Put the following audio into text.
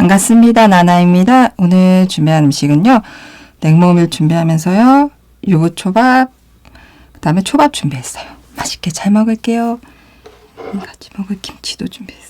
반갑습니다. 나나입니다. 오늘 준비한 음식은요. 냉모밀 준비하면서요. 유부초밥, 그 다음에 초밥 준비했어요. 맛있게 잘 먹을게요. 같이 먹을 김치도 준비했어요.